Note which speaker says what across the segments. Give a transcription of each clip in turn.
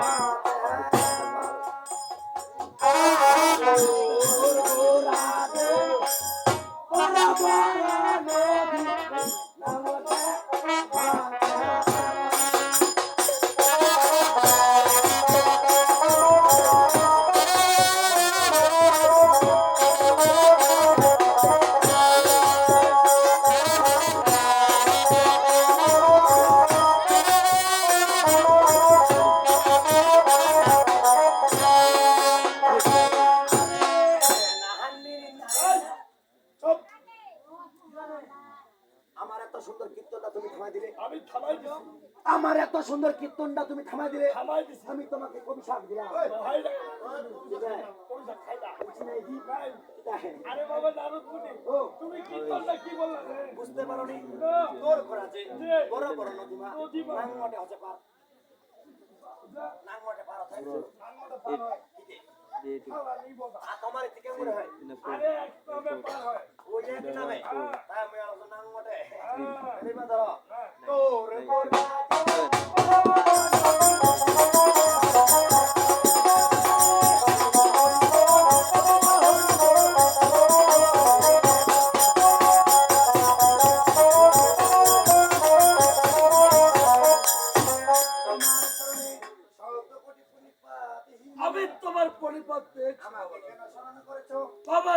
Speaker 1: Bye. সুন্দর কীর্তনটা তুমি থামাই দিলে।
Speaker 2: আমি থামাই দিছি।
Speaker 1: আমার এত সুন্দর কীর্তনটা তুমি থামাই দিলে।
Speaker 2: থামাই দিছি।
Speaker 1: আমি তোমাকে অভিশাপ দিলাম।
Speaker 2: ভাই না
Speaker 1: কোথায়?
Speaker 2: পয়সা খাই না।
Speaker 1: বুঝি নাই কি?
Speaker 2: নাই।
Speaker 1: কোথায়?
Speaker 2: আরে বাবা নারদ মুনি তুমি কি কি বললা?
Speaker 1: বুঝতে পারো নি তোর করা যে। বড় বড় নদীমা।
Speaker 2: নদীমা।
Speaker 1: হচ্ছে পার। নাংমটে পার হচ্ছে।
Speaker 2: আঙ্গুটা পার হয়।
Speaker 1: তোমার থেকে মনে হয়।
Speaker 2: আরে এক নামে পার হয়।
Speaker 1: ওই যে নামে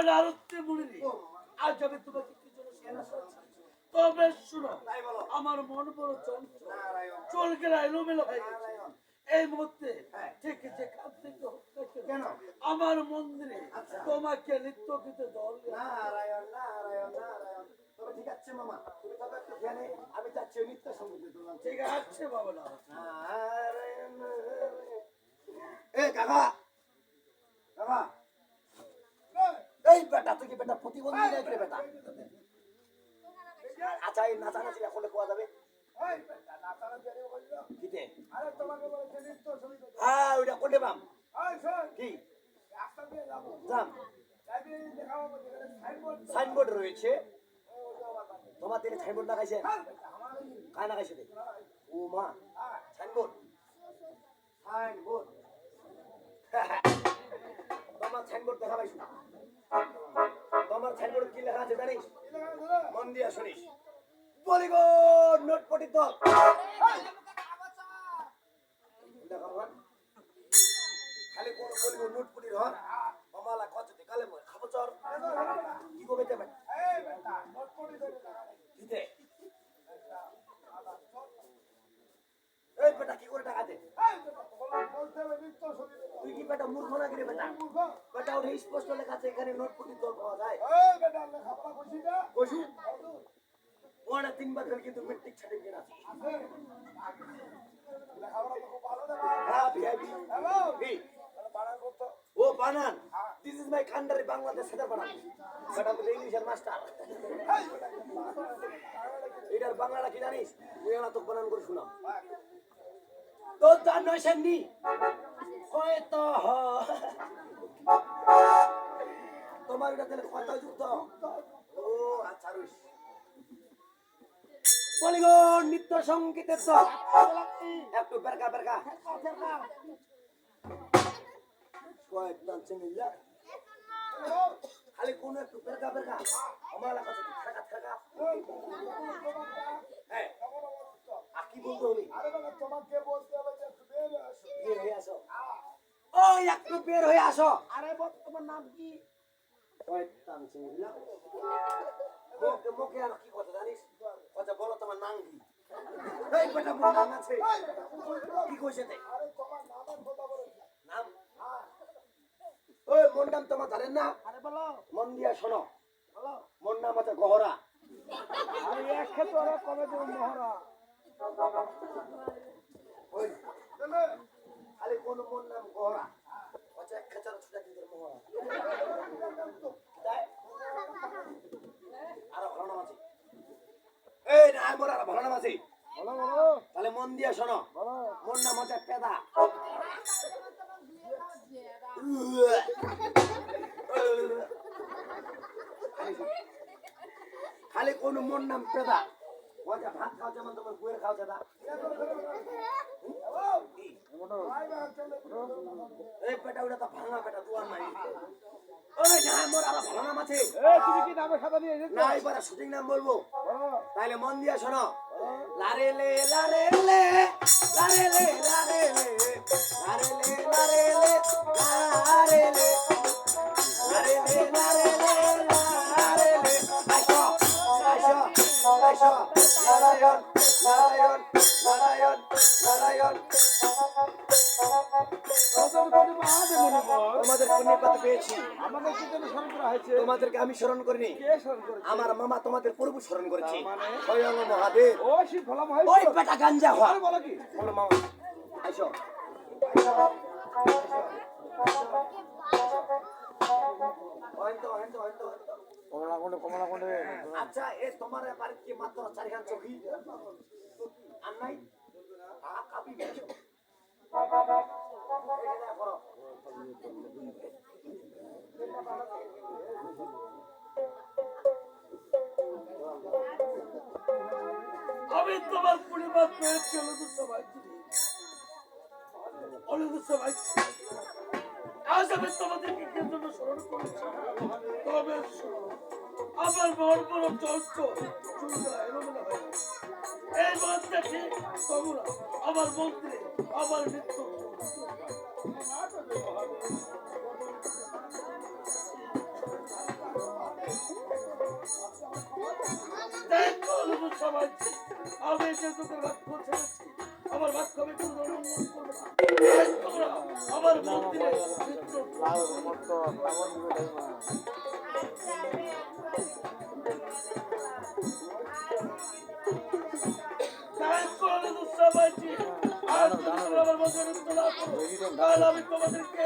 Speaker 2: নারদকে আজ আমি তোমাকে তবে শুনো আমার মন বড় চঞ্চল। চলকে এলোমেলো হয়ে গেছে। এই মুহূর্তে। থেকে থেকে কেন,
Speaker 1: কেন?
Speaker 2: আমার মন্দিরে
Speaker 1: আচ্ছা।
Speaker 2: তোমাকে নৃত্য দিতে দল
Speaker 1: নারায়ণ নারায়ণ নারায়ণ। তবে ঠিক আছে মামা। তুমি তবে একটু ধ্যানে আমি যাচ্ছি নিত্য সঙ্গীতে তুললাম
Speaker 2: ঠিক আছে বাবা
Speaker 1: নারায়ণ। এ কাকা এই বেটা তুই কি বেটা প্রতিবন্ধী নাকি রে বেটা আচ্ছা এই নাচানাচি এখন কোয়া যাবে কিতে?
Speaker 2: আরে তোমাকে বলেছে
Speaker 1: হ্যাঁ কোটে বাম
Speaker 2: আয় শোন
Speaker 1: কি?
Speaker 2: রাস্তা দিয়ে যাব।
Speaker 1: যাম।
Speaker 2: যাবি দেখাবো বলছে সাইনবোর্ড
Speaker 1: রয়েছে। তোমার দিনে সাইনবোর্ড লাগাইছে
Speaker 2: আমার
Speaker 1: কায় লাগাইছে রে? ও মা সাইনবোর্ড সাইনবোর্ড তোমার সাইনবোর্ড দেখা পাইছো? তোমার সাইনবোর্ড কি লেখা আছে জানিস? মন দিয়া শুনিস। বলি গো নোট পটি দল খালি কোন বলি গো নোট পটি রহ মামালা কচতে কালে ময় খাব চর কি কবে দেবে
Speaker 2: এই বেটা নোট করে দেবে
Speaker 1: দিতে এই বেটা কি করে টাকা দে?
Speaker 2: বেটা
Speaker 1: তুই কি বেটা মূর্খ না গিরে বেটা বেটা ওটা স্পষ্ট লেখা আছে এখানে নোট পটি দল পাওয়া যায়
Speaker 2: এই বেটা লেখাপড়া করছি না
Speaker 1: কইছু ওটা তিনবার করে কিন্তু মেট্রিক সার্টিফিকেট আছে
Speaker 2: লেখাপড়া তো খুব ভালো না
Speaker 1: হ্যাঁ ভিআইপি ও বানান। দিস ইজ মাই কান্ডারি বাংলাদেশ সেটা বানান। বেটা বলে ইংলিশের মাস্টার এটার বাংলাটা কি জানিস? তুই না তো বানান করে শুনাম তোর জান নয় সেমনি কয় তো হ। তোমার এটা তাহলে কত যুক্ত। ও আচ্ছা রইস বলি নিত্য সঙ্গীতের তো একটু বেরকা বেরকা। কয়েক ডান্সে মিললা খালি কোন একটু বেরকা বেরকা আমার কাছে হ্যাঁ আর কি বলতে হবে
Speaker 2: আরে বেটা তোমাকে বলতে হবে যে একটু বের হয়ে আসো।
Speaker 1: বের হয়ে আসো ও একটু বের হয়ে আসো।
Speaker 2: আরে বল তোমার নাম কি?
Speaker 1: কয়েক ডান্সে মিললা মুখে মুখে আর কি কথা জানিস? কথা বলো তোমার নাম কি? এই বেটা মোর নাম আছে। কি কইছে
Speaker 2: আরে তোমার কথা
Speaker 1: নাম ওই মোর নাম তোমার জানেন না?
Speaker 2: আরে বলো।
Speaker 1: মন দিয়া শোনো।
Speaker 2: বলো।
Speaker 1: মোর নাম আছে গহরা।
Speaker 2: আরে এক ওরা কবে দেবো মহারা
Speaker 1: ওই। খালি কোন মোর নাম গহরা। আচ্ছা এক খেচার ছুটা দিদের মোহরা আরও ভালো নাম আছে। এই না মোর আরও ভালো নাম আছে। তাহলে মন দিয়া শোনো। মোর নাম হচ্ছে পেদা। খালি কোন মন নাম পেদা। ভাত খাওয়া যেমন তোমার বইয়ের খাওয়া দাদা এই পেটা ওটা তো ভাঙা পেটা দুয়ার নাই ওই না মোর আরও ভালো নাম আছে
Speaker 3: তুমি কি নামে খাতা নিয়ে এসেছ
Speaker 1: না এবারে শুটিং নাম বলব
Speaker 3: হ্যাঁ।
Speaker 1: তাহলে মন দিয়ে শোনো লারে লে লারে লে লারে লে লারে লে লারে লে লারে লে লারে লে লারে লে লারে লে লারে লে আইসো আইসো আইসো নারায়ণ নারায়ণ নারায়ণ নারায়ণ। তোমাদের পুণ্যের কথা পেয়েছি তোমাদেরকে আমি স্মরণ করিনি। আমার মামা তোমাদের পূর্ব স্মরণ করেছি। স্বয়ং মহাদেব। ওই পেটা গাঞ্জা হওয়া।
Speaker 3: বলো
Speaker 1: মামা আইসো আচ্ছা এ তোমার বাড়িতে মাত্র চারিখান চৌকি নাই।
Speaker 2: আমি তোমার পরিবার পেয়েছি অনুদূত সবাই অনুদূত সবাই আজ আমি তোমাদেরকে কি জন্য স্মরণ করেছি তবে আমার বড় বড় চঞ্চ চুলগুলা এলোমেলো হয়ে গেছে। এই মন্ত্রে ঠিক তোমরা আমার মন্ত্রে আমার মৃত্যু। সবাই আমি যে তোদের বাক্য ছেড়েছি আমার বাক্য আমি কোনো লঙ্ঘন করব তোমরা আমার মন্ত্রে মৃত্যু। কাল আমি তোমাদেরকে